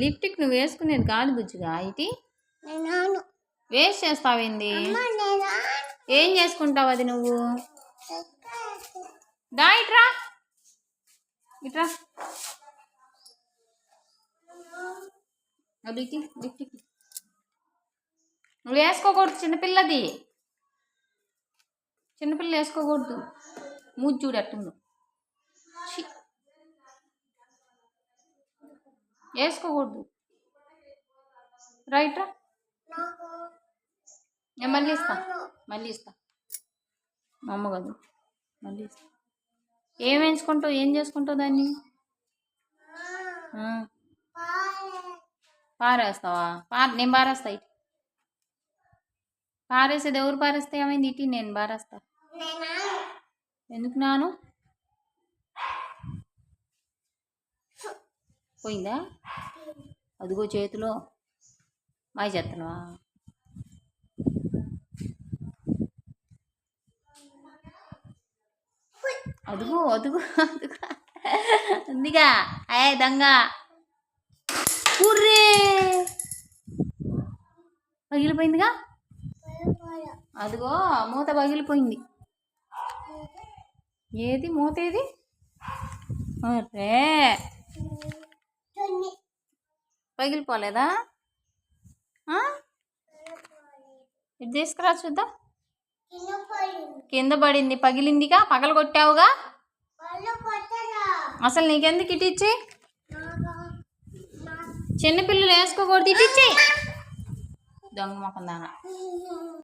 లిప్టిక్ నువ్వు వేసుకునేది కాదు బుజ్జిగా ఇది వేస్ట్ చేస్తావేంది? ఏం చేసుకుంటావు అది నువ్వు? దా ఇట్రా. ఇట్రా. అది లిప్టిక్ నువ్వు వేసుకోకూడదు చిన్నపిల్లది. చిన్నపిల్ల వేసుకోకూడదు. మూతి చూడు వేసుకోకూడదు. రైట్ రా నాకు నేను మళ్ళీ ఇస్తా. మళ్ళీ ఇస్తా. మా అమ్మ కాదు. మళ్ళీ ఇస్తా. ఏం ఎంచుకుంటావు ఏం చేసుకుంటావు దాన్ని? పారేస్తావా పార నేను పారేస్తా ఇటు. పారేసేది ఎవరు పారేస్తే ఏమైంది ఇటు నేను పారేస్తా. ఎందుకు నాను? పోయిందా? అదిగో చేతిలో మాయ చేస్తున్నావా అదుగు అదుగు అదుగు. ఉందిగా. అయ్యే దొంగ. ఊర్రే పగిలిపోయిందిగా? అదిగో మూత పగిలిపోయింది. ఏది మూత ఏది? రే పగిలిపోలేదా? ఇది తీసుకురా చూద్దాం. కింద పడింది పగిలిందిగా పగల కొట్టావుగా అసలు నీకెందుకు ఇటిచ్చి చిన్నపిల్లలు వేసుకోకూడదు ఇటిచ్చి దొంగ మొక్కందానా